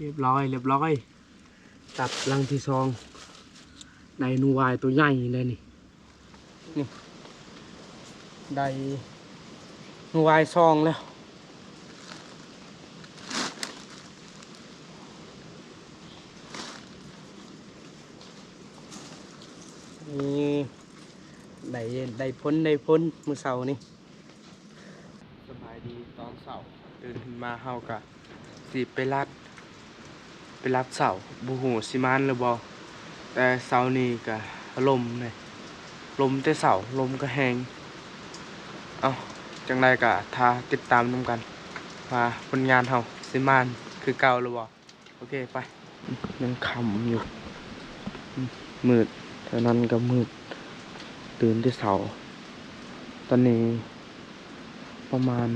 เรียบร้อย เรียบร้อย ตัดลังที่สองได้หนูวายตัวใหญ่เลยนี่ นี่ได้นูวายซองแล้ว นี่ได้ได้พ้นได้พ้นมือเสานี่สบายดีตอนเสาร์ตื่นขึ้นมาเฮากะสิไปรัด รัดเสาบูหูสิมานหรือบอแต่เสานี้กะลมเลยลมแต่เสาลมก็แหงเอาจังไรกะทาติดตามนำกันว่าผลงานเฮาสิมานคือเก่าหรือบอโอเคไปยังคำอยู่อืมมืดแถวนั้นก็มืด ตื่นที่เสาตอนนี้ ประมาณ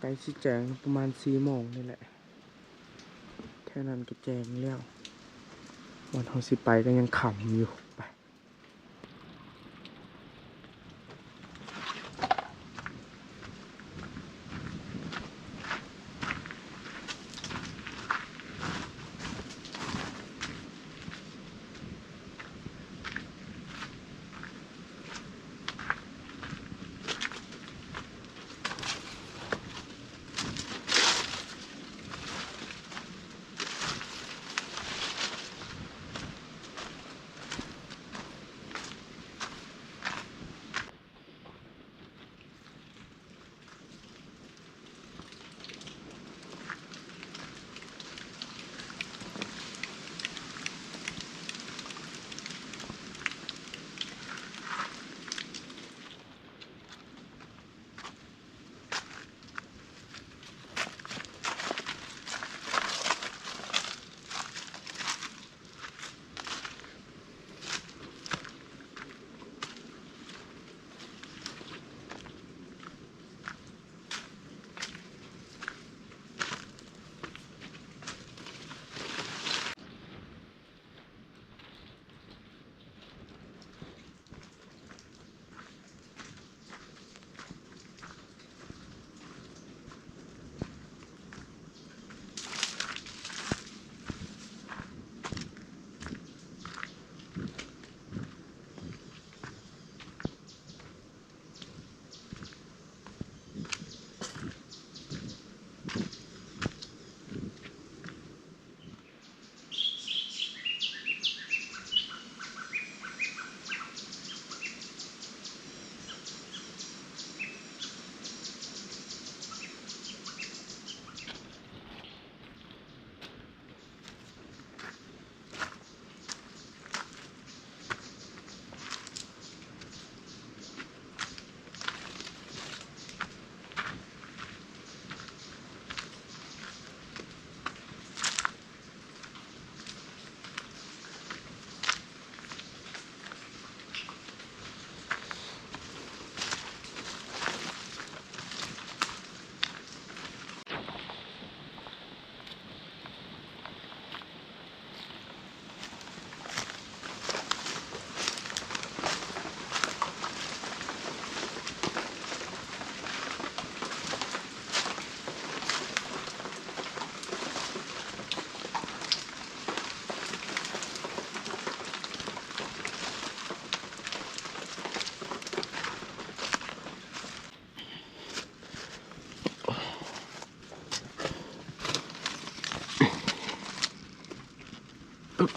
ใกล้สิแจงประมาณสี่โมงนี่แหละ แค่นั้นก็แจงแล้ววันเขาสิไปก็ยังขำอยู่ Oh.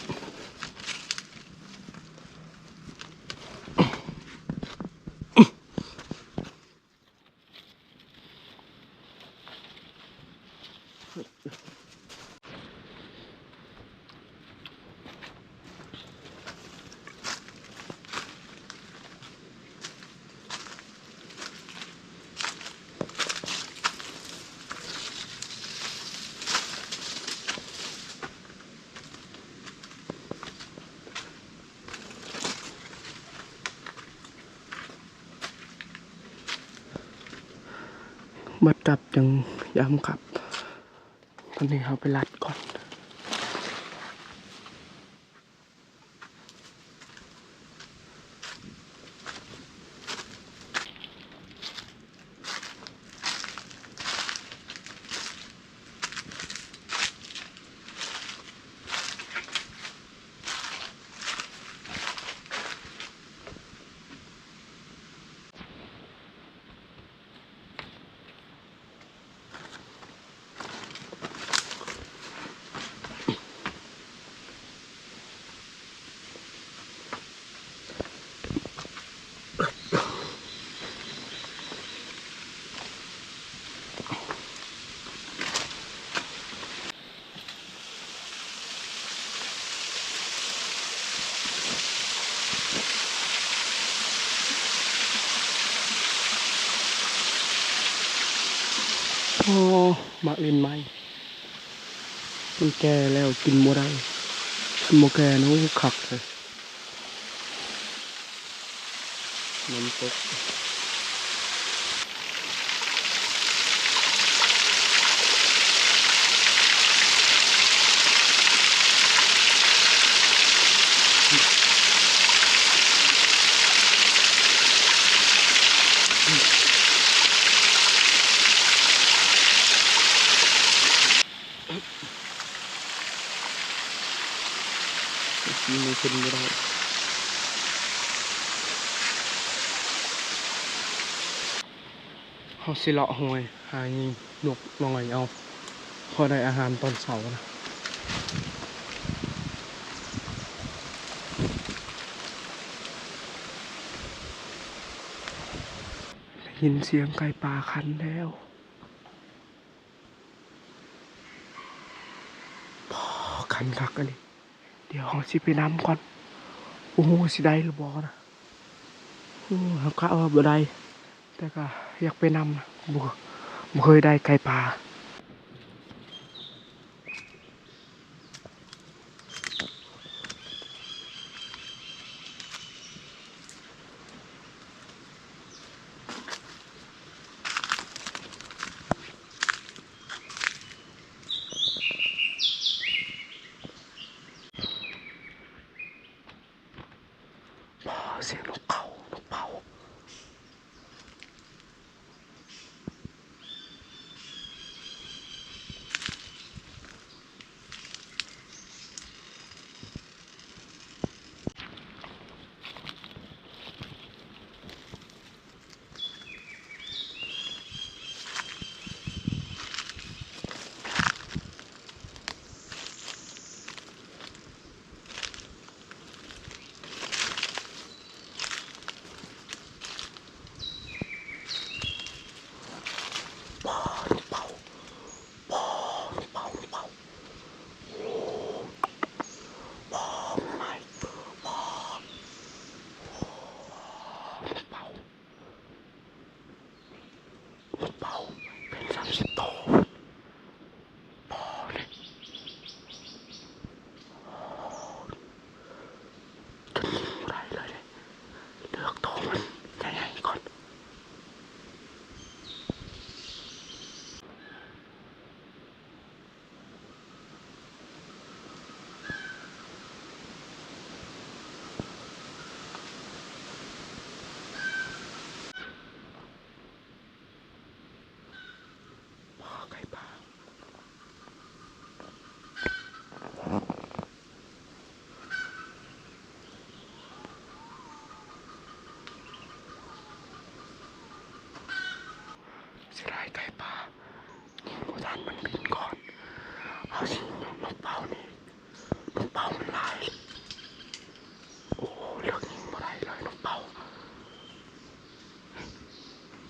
บัดกลับยังย้ำขับตอนนี้เขาไปรัด กินไม้มันแก่แล้วกินโมได้กินบ่แก่นู้ขักเลยน้ำตก กินไม่ขึ้นบ่ได้เขาสิเลาะหวยหายิงนกน้อยเอาพอได้อาหารตอนเสาร์นะยินเสียงไก่ป่าคันแล้วพอคันคักอะไร เดี๋ยวสิไปนำก่อน โอ้โหสิได้หรือบ่นะโอ้เขาก็ว่าบ่ได้แต่ก็อยากไปนำนะบ่บ่เคยได้ไก่ปลา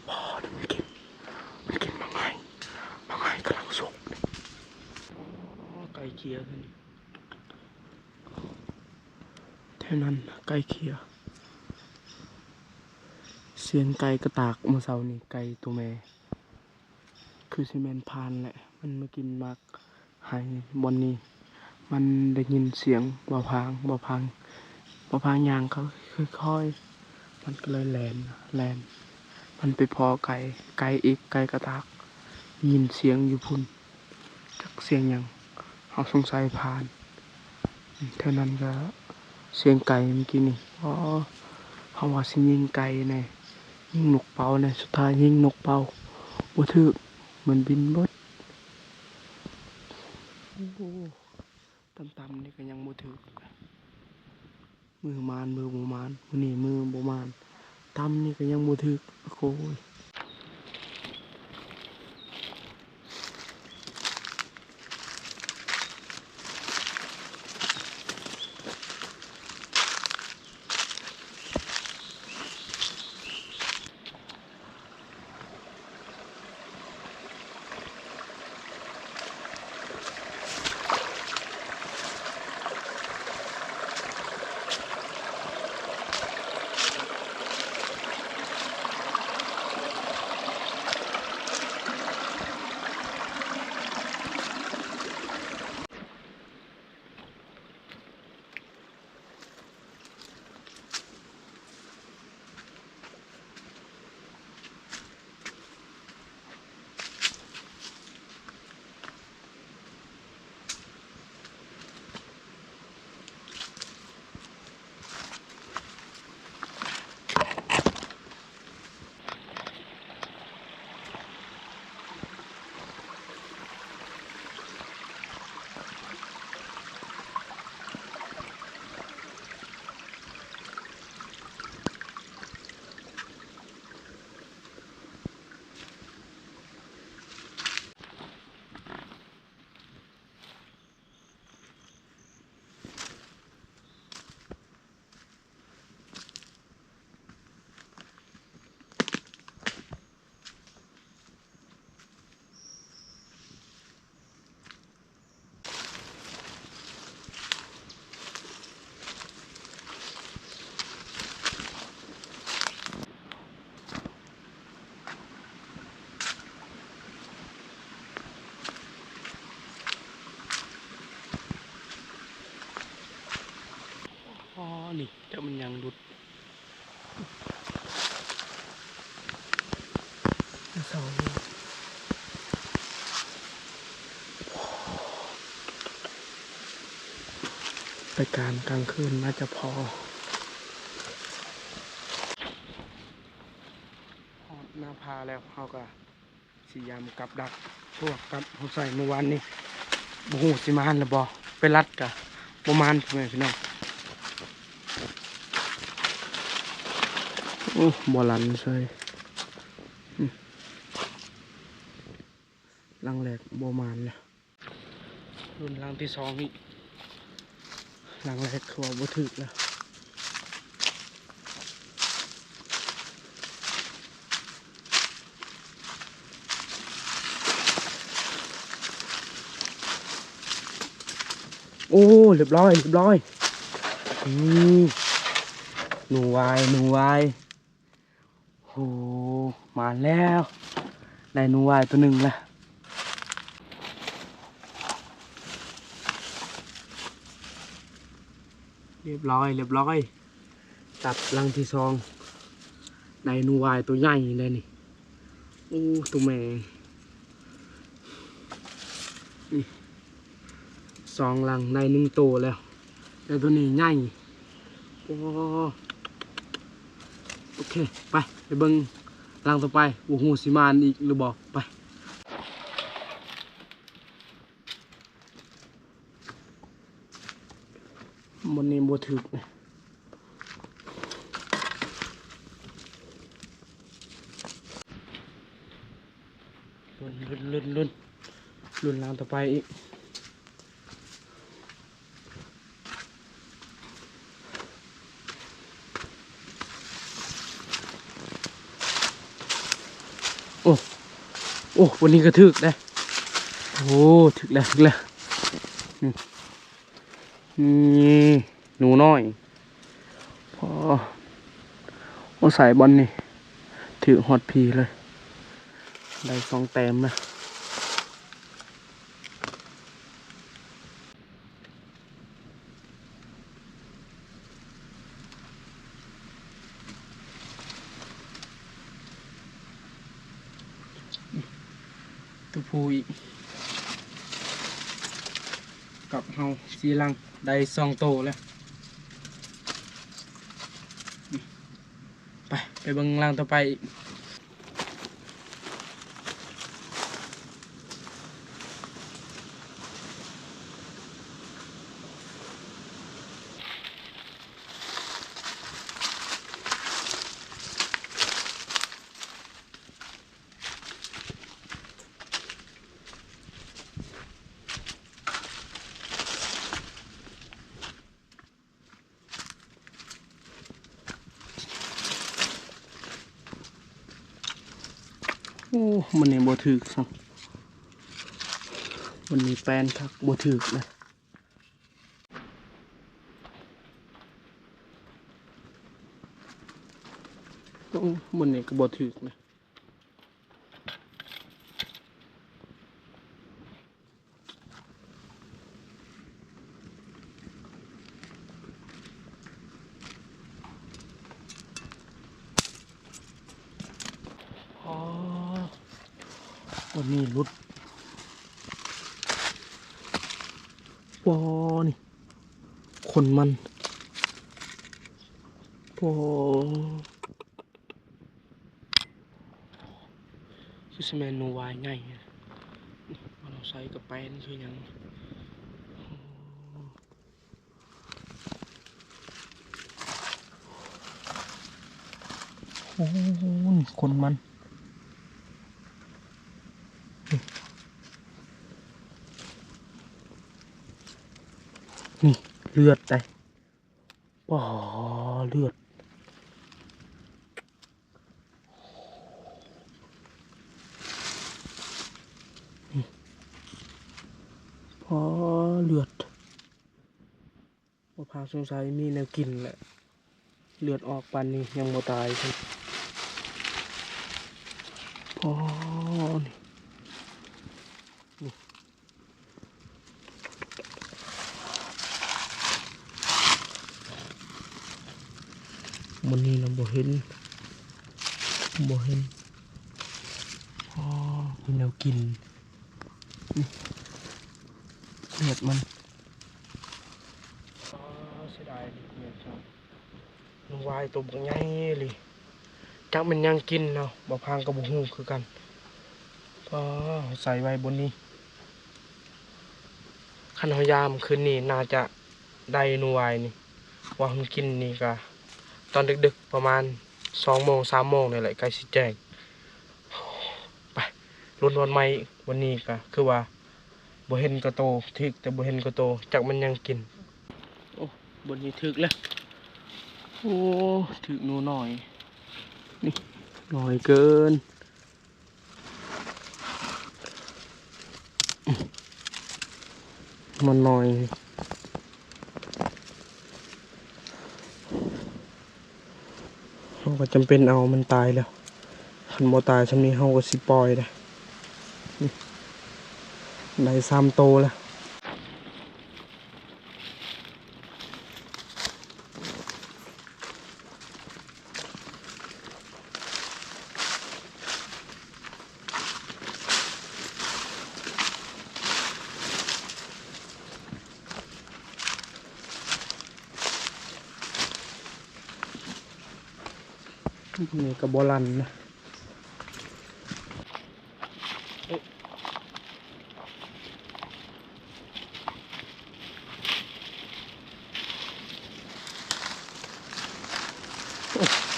ว่ามันกินมันกินบางไงบางไงกำลังสุกนี่ไก่เคียนี่เท่านั้นไก่เคียเสียงไก่กระตากเมื่อเช้านี่ไก่ตัวแม่คือซีเมนพานแหละ มันมากินมากหายบอนนี้ มันได้ยินเสียงบ่าพางบ่าพังบ่าพางยางเขาค่อยๆ มันก็เลยแลนแลนมันไปพอไก่ไก่อีกไก่กระตากยินเสียงอยู่พุ่นจักเสียงยังเขาสงสัยผ่านเท่านั้นก็เสียงไก่เมื่อกี้นี่อ๋อเขาว่าสิยิงไก่แน่ยิงนกเป่าแน่สุดท้ายยิงนกเป่าบ่ถึกมันบินบดต่ำๆนี่ก็ยังบ่ถึก มือมานมือบมานมือนี่มือบมานตำนี่ก็ยังบูทึกโอ้ย จ้ามันยังดุดสานี่ไปการกลางคืนน่าจะพอพอหน้าพาแล้วเขาก็สียามกับดักพวกกับเขาใส่เมื่อวานนี้บูฮูสิมานหรือบ่ไปรัดกะประมาณเพ่อแม่พี่น้องโอ้บ่หลันเลยอืมลังแหลกบ่มานเลยรุ่นลังที่สองนี่ลังแรกคือว่าบ่ถึกแล้วโอ้เรียบร้อยเรียบร้อยนี่หนูวายหนูวาย โหมาแล้วได้นูวายตัวหนึ่งแล้วเรียบร้อยเรียบร้อยตัดลังที่สองในนูวายตัวใหญ่เลยนี่โอ้ตัวแม่นี่สองลังในหนึ่งตัวแล้วแต่ตัวนี้ใหญ่โอ้ โอเค ไปไปเบิ้งลังต่อไปโอ้โหสิมานอีกหรือบอกไปมันนี้บถึกนะลุ่นลุนลุนลุนลุนลางต่อไปอีก อ้โอ้วันนี้ก็ถึกได้โอ้ถึกแล้วถึกแล้วนี่หนูน้อยพอเอาใส่บอลนี่ถือฮอตพีเลย ได้สองแต้มนะ คูอีกกับเฮาสีลังได้สองโตแล้วไป ไปเบิ่งลังต่อไปอีกโอ้มันนี่บ่ ถึกซ้ำมันนี่แฟนคักบ่ถึกเลยโอ้มันนี่ก็บ่ถึกนะยอ๋อวันนี้รุดปอนี่ คนมันปอคือสแมนโนวายง่ายนี่มัน ไปนี่คือยังโอ้โหนี่คนมันนี่เลือดได้ปอเลือด นี่พอเลือดว่าพาส งสัยมีแนวกินแหละ เลือดออกปันนี้ยังบ่ตายใช่พอนี่นี่นนี้นะบ่เห็นบ่เห็นอ๋อมีแนวกินนี่เห็ดมันอ๋อเสียดายดิเห็ดจังมัน วายตัวบักใหญ่เลยจักมันยังกินเนาะบ่พังกับบ่ฮู้คือกันอ๋อใส่ไว้บนนี้คันเฮายามคืนนี้น่าจะได้หนูวายนี่ว่ามันกินนี่ก็ตอนดึกๆประมาณสองโมงสามโมงนี่แหละใกล้สิแจ้งไปรุ่นวันใหม่วันนี้ก็คือว่าบ่เห็นกระโตทึกแต่บ่เห็นกระโตจักมันยังกิน โอ้บนนี้ถึกแล้ว โอ้ถึกหนูหน่อย นี่หน่อยเกิน มันหน่อยเราก็จำเป็นเอามันตายแล้วคันบ่ตายชำนี้เฮาก็สิปล่อยเลยนี่ได้สามโตแล้ว นี่ก็บ่ลันนะเอ๊ะ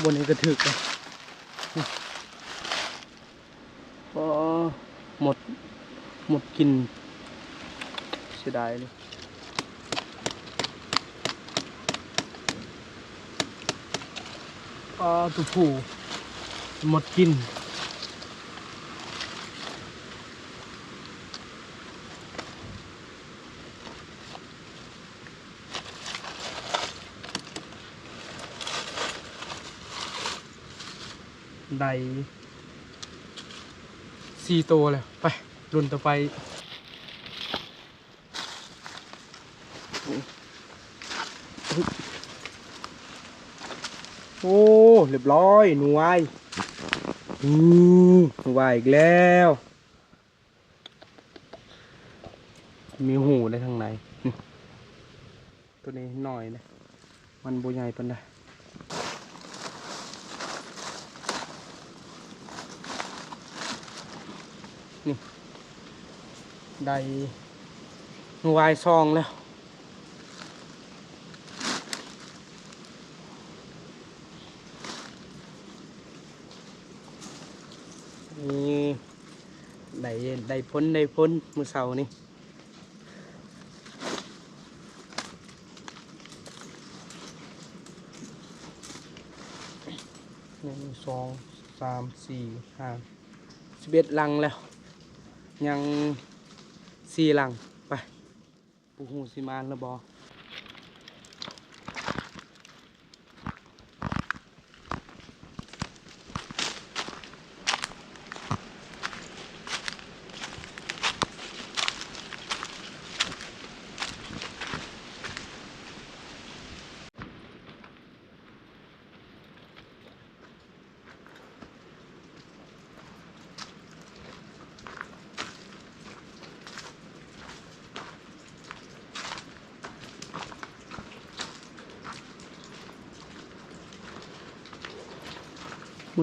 บนนี้ก็ถึกเลยอ๋อหมด หมดกินเสียดายเลย ปลาตัวผู้หมดกินได้สี่ตัวแล้วไปรุ่นต่อไป โอ้ เรียบร้อยหนูวายอืมหนูวายอีกแล้ว มีหูในทางในนี่ตัวนี้หน่อยนะมันโบใหญ่ปันใดนี่ได้หนูวายซองแล้ว นี่ ได้พ้นได้พ้นมือเสานี่หนึ่งสองสามสี่ห้าสิบเอ็ดลังแล้ว ยังสี่ลังไปปูหูสิมานแล้วบอ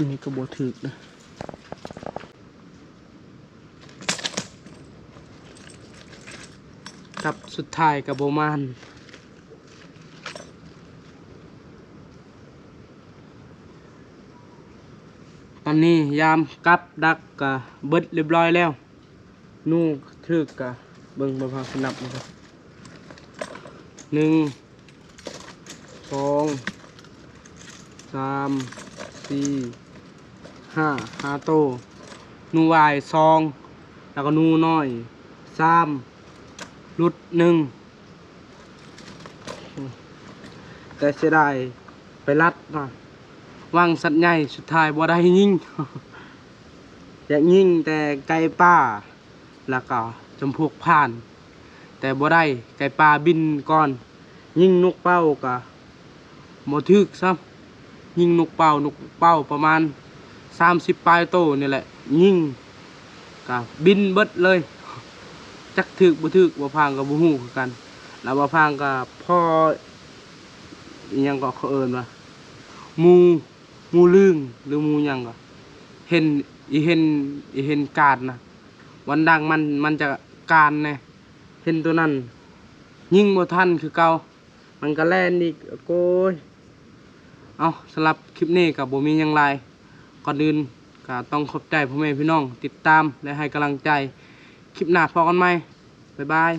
วันนี้ก็บถึกนะกับสุดท้ายกับโบมานตอนนี้ยามกับดักกะเบิดเรียบร้อยแล้ว นู่ถึกกะเบิ่งมาพาสนับนะครับหนึ่งสองสามสี่ ห้าห้าโตนูวายสอง แล้วก็นูน้อยสามลุดหนึ่งแต่เสียดายไปรัดนะวางสัตว์ใหญ่สุดท้ายบ่ได้ยิงอยากยิงแต่ไก่ป่าแล้วก็จำพวกผ่าน แต่บ่ได้ไก่ป่าบินก่อน ยิงนกเป้ากะบ่ทึกซ้ำยิงนกเป่านกเป่าประมาณ สามสิบปลายโตนี่แหละ ยิงกับบินเบิดเลย จักถึกบ่ถึกบ่พังกับบ่ฮู้คือกัน แล้วบ่พังกับพ่อยังก็เขาเอิ้นว่ามูมูลึงหรือมูยังก็เห็นอีเห็นอีเห็นการนะวันดังมันมันจะการแน่เห็นตัวนั้น ยิงบ่ทันคือเก่ามันก็แล่นอีกโกยเอาสำหรับคลิปนี้กับบ่มียังไร ก่อนอื่นก็ต้องขอบใจพ่อแม่พี่น้อง ติดตามและให้กำลังใจ คลิปหน้าพอกันไหมบ๊ายบาย